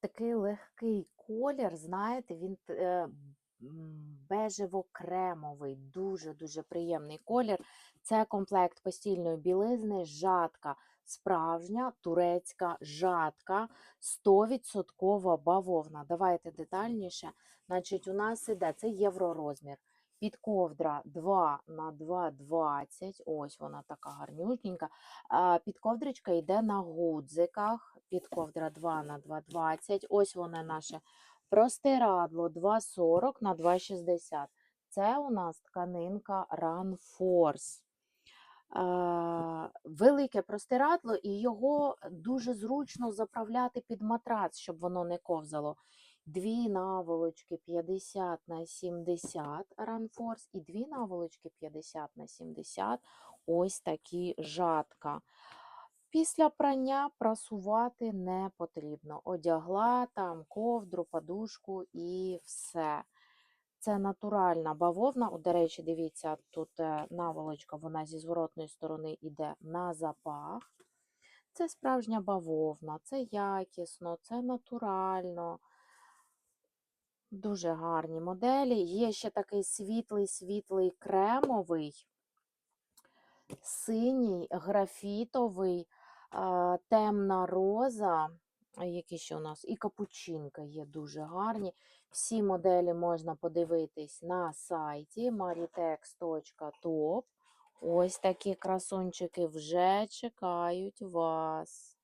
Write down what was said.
такий легкий колір, знаєте, він е, бежево-кремовий, дуже-дуже приємний колір. Це комплект постільної білизни, жатка, справжня турецька жатка, 100% бавовна. Давайте детальніше. Значить, у нас іде це євророзмір. Підковдра 2 на 2,20. Ось вона така гарнюсінька. Підковдричка йде на гудзиках. Підковдра 2 на 2,20. Ось воно наше простирадло 2,40 на 2,60. Це у нас тканинка Run Force. Велике простирадло, і його дуже зручно заправляти під матрац, щоб воно не ковзало. Дві наволочки 50 на 70 Run Force і дві наволочки 50 на 70 ось такі жатка. Після прання прасувати не потрібно. Одягла там ковдру, подушку і все. Це натуральна бавовна. От, до речі, дивіться, тут е, наволочка, вона зі зворотної сторони йде на запах. Це справжня бавовна, це якісно, це натурально. Дуже гарні моделі. Є ще такий світлий, світлий кремовий, синій, графітовий, темна роза. Які ще у нас? І капучинка є дуже гарні. Всі моделі можна подивитись на сайті maritex.top. Ось такі красунчики вже чекають вас.